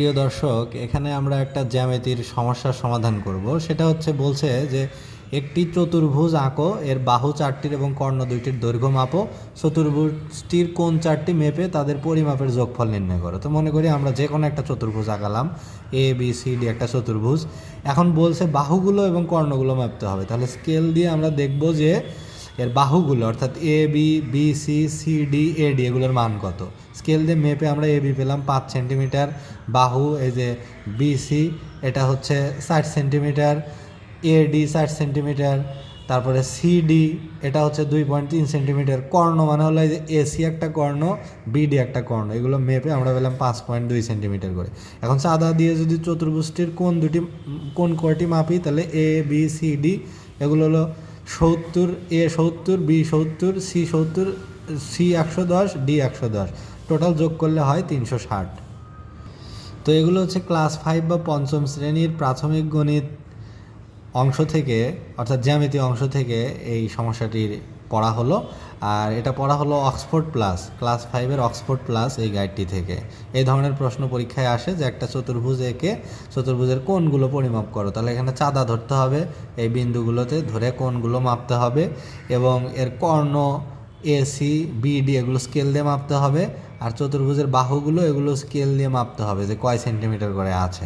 প্রিয় দর্শক, এখানে আমরা একটা জ্যামিতির সমস্যার সমাধান করব। সেটা হচ্ছে বলছে যে একটি চতুর্ভুজ আঁকো, এর বাহু চারটির এবং কর্ণ দুইটির দৈর্ঘ্য মাপো। চতুর্ভুজটির কোন চারটি মেপে তাদের পরিমাপের যোগফল নির্ণয় করো। তো মনে করি আমরা যে কোনো একটা চতুর্ভুজ আঁকালাম। এ বি সি ডি একটা চতুর্ভুজ। এখন বলছে বাহুগুলো এবং কর্ণগুলো মাপতে হবে। তাহলে স্কেল দিয়ে আমরা দেখব যে এর বাহুগুলো, অর্থাৎ A B B C C D A D এগুলোর মান কত। স্কেল দিয়ে মেপে আমরা এ বি পেলাম পাঁচ সেন্টিমিটার বাহু, এই যে বি সি এটা হচ্ছে ষাট সেন্টিমিটার এ ডি ষাট সেন্টিমিটার তারপরে সিডি এটা হচ্ছে দুই পয়েন্ট তিন সেন্টিমিটার কর্ণ মানে হলো এই যে এসি একটা কর্ণ বিডি একটা কর্ণ। এগুলো মেপে আমরা পেলাম পাঁচ পয়েন্ট দুই সেন্টিমিটার করে। এখন চাঁদা দিয়ে যদি চতুর্ভুজটির কোন দুটি, কোন কয়টি মাপি, তাহলে এ বি সি ডি এগুলো হলো সত্তর এ সত্তর বি সত্তর সি সত্তর সি একশো দশ, ডি একশো দশ। টোটাল যোগ করলে হয় তিনশো ষাট। তো এগুলো হচ্ছে ক্লাস ফাইভ বা পঞ্চম শ্রেণির প্রাথমিক গণিত অংশ থেকে, অর্থাৎ জ্যামিতি অংশ থেকে এই সমস্যাটির পড়া হলো। আর এটা পড়া হলো অক্সফোর্ড প্লাস ক্লাস ফাইভের অক্সফোর্ড প্লাস এই গাইডটি থেকে। এই ধরনের প্রশ্ন পরীক্ষায় আসে যে একটা চতুর্ভুজ এঁকে চতুর্ভুজের কোনগুলো পরিমাপ করো। তাহলে এখানে চাঁদা ধরতে হবে, এই বিন্দুগুলোতে ধরে কোনগুলো মাপতে হবে এবং এর কর্ণ এসি বিডি এগুলো স্কেল দিয়ে মাপতে হবে। আর চতুর্ভুজের বাহুগুলো এগুলো স্কেল দিয়ে মাপতে হবে, যে কয় সেন্টিমিটার করে আছে।